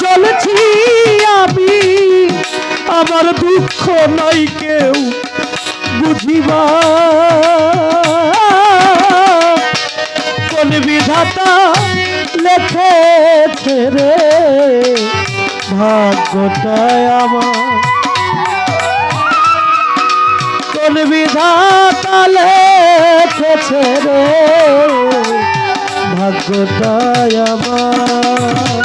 চলেছি আমি, আমার দুঃখ নাই কেউ বুঝিবা। কোন বিধাতা লেখেছে রে ভাগ্যটায় আমার। কোন বিধাতা লেখেছে রে ভাগ্যটায় আমার।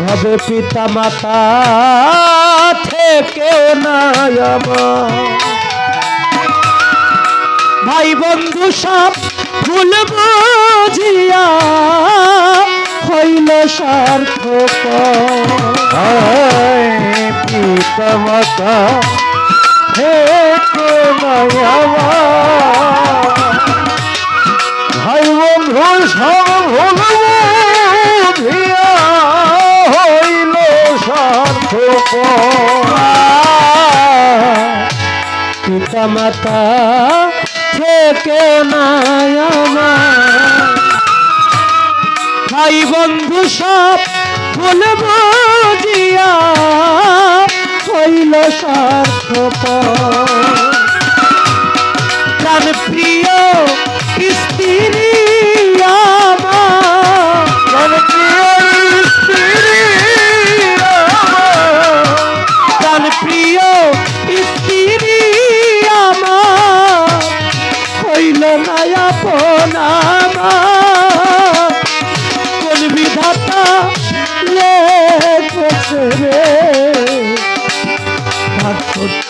ভাবে পিতা মাতা থেকে নাই ভাই বন্ধু সব ভুল বুঝিয়া হইল সার্থক। পিতা মাতা থেকে নাই সব ভুল বুঝিয়া হইল সার্থক। পিতা মাতা থেকে নাই আমার। ভাই বন্ধু সব ভুল বুঝিয়া হইল সার্থক। প্রিয় রে কোন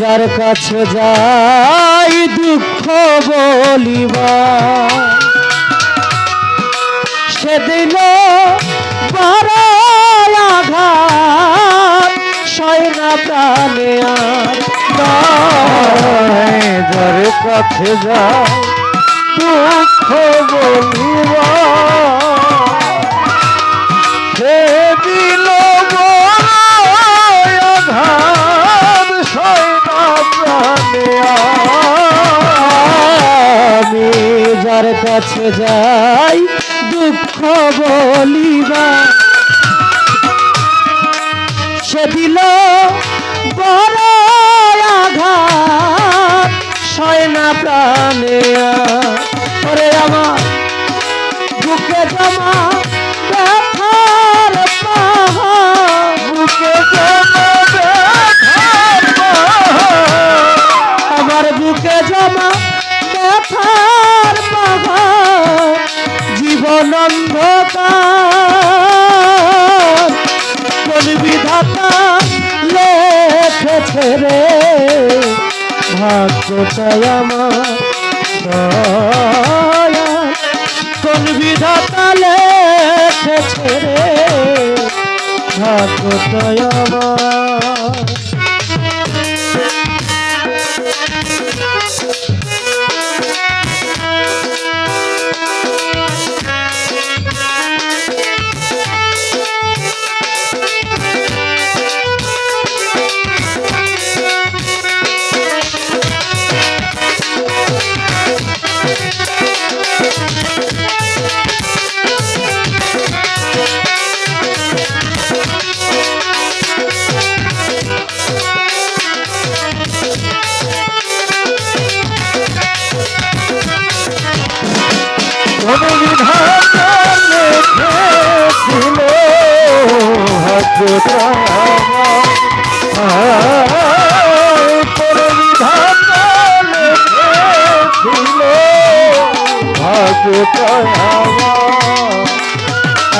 যার কাছে যাই দুঃখ বলিবা সেদিন। যার কাছে যা দুঃখ বলিবা কাছে যাই দুঃখ বলিবা। সে দিল বড় আঘাত সয়না প্রাণে ওরে আমার বুকে জমা ব্যথার পাহাড় বুকে জমা আমার বুকে জমা ব্যথার জীবন অন্ধকার বিধাতা লেখেছে রে? ভাগ্যটাই আমার কোন বিধাতা লেখেছে রে? ভাগ্যটাই আমার।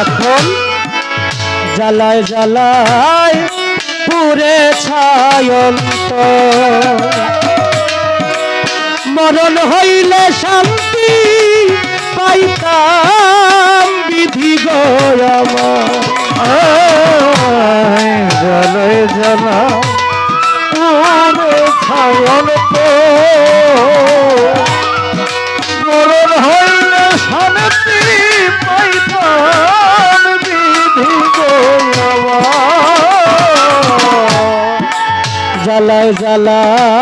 এখন জ্বালায় জ্বালায় পুরে ছায়ন্ত মরণ হইলে শান্তি পাইতাম বিধি গয় জানা ছায়ন মরণ হইলে শান্তি পাইতাম বিধি জ্বালায় জ্বালায়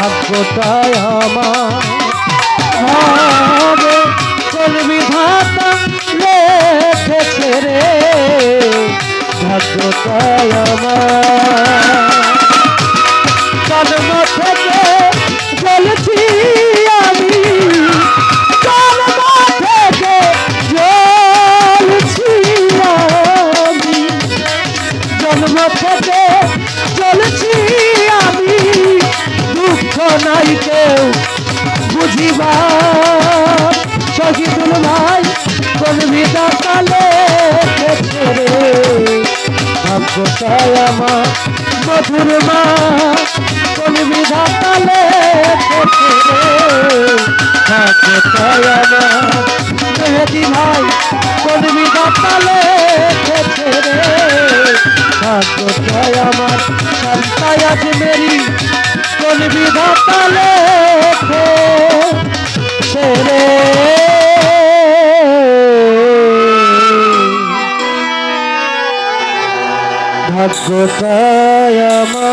ভাগ্যটাই আমার। বিধাতা লেখেছে রে। ভাগ্যটাই আমার। কেউ বুঝিবার শহীদুল ভাই কোন বিদা কালে ভাগ্যটাই আমার মধুর মা কোন বিধা কালে ভাগ্যটাই আমার মেহেদি ভাই কোন বিধা কালে ভাগ্যটাই আমার সন্তায় আজ মেরি কোন বিধা কালে ছেড়ে ভাগ্যটাই আমার